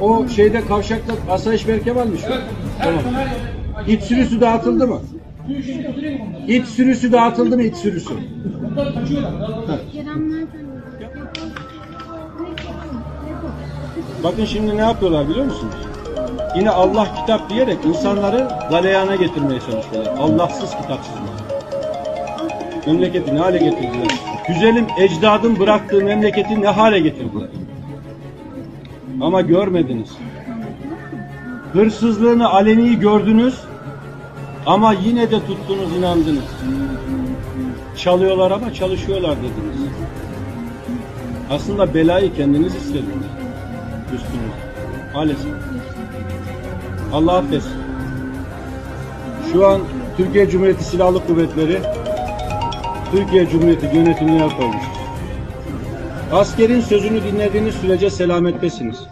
O şeyde kavşakta asayiş merkezi varmış. Tamam. İç sürüsü dağıtıldı mı? İç sürüsü dağıtıldı mı iç sürüsü? Bakın şimdi ne yapıyorlar biliyor musunuz? Yine Allah kitap diyerek insanları galeyana getirmeye çalışıyorlar. Allahsız kitapsızlar. Memleketi ne hale getirdiler? Güzelim ecdadın bıraktığı memleketi ne hale getirdiler? Ama görmediniz. Hırsızlığını aleni gördünüz ama yine de tuttunuz inandınız. Çalıyorlar ama çalışıyorlar dediniz. Aslında belayı kendiniz istediniz. Üstünüz. Maalesef. Allah affetsin. Şu an Türkiye Cumhuriyeti Silahlı Kuvvetleri Türkiye Cumhuriyeti yönetimine koymuş. Askerin sözünü dinlediğiniz sürece selamettesiniz.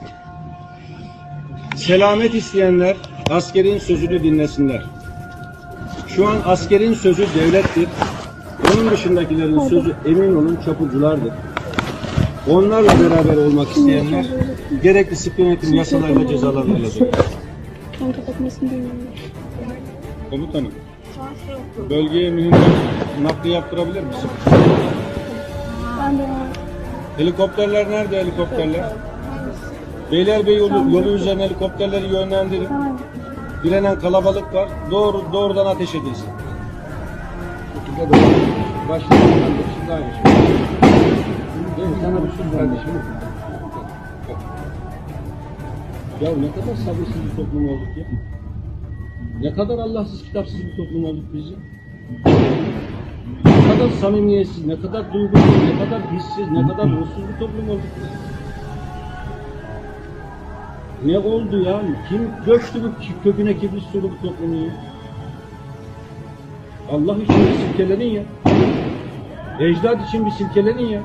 Selamet isteyenler askerin sözünü dinlesinler. Şu an askerin sözü devlettir. Onun dışındakilerin sözü emin olun çapulculardır. Onlarla beraber olmak isteyenler gerekli disiplin yönetim. Ben kapatmasını bilmiyorum. Komutanım, bölgeye mühim nakli yaptırabilir misin? Ben de Helikopterler nerede helikopterler? Beylerbeyi yolu, yolu üzerine helikopterleri yönlendirin. Direnen kalabalık var. Doğru, doğrudan ateş edilsin. Şey. Değil mi? Sana bir sürü kardeşim. Ya ne kadar sabırsız bir toplum olduk ya. Ne kadar Allahsız kitapsız bir toplum olduk biz ya. Kadar samimiyetsiz, ne kadar duygusuz, ne kadar hissiz, ne kadar ruhsuz bir toplum olduk. Ne oldu ya? Kim göçtü bu köküne kibrit sulu bu toplumu ya? Allah için bir silkelenin ya. Ecdat için bir silkelenin ya.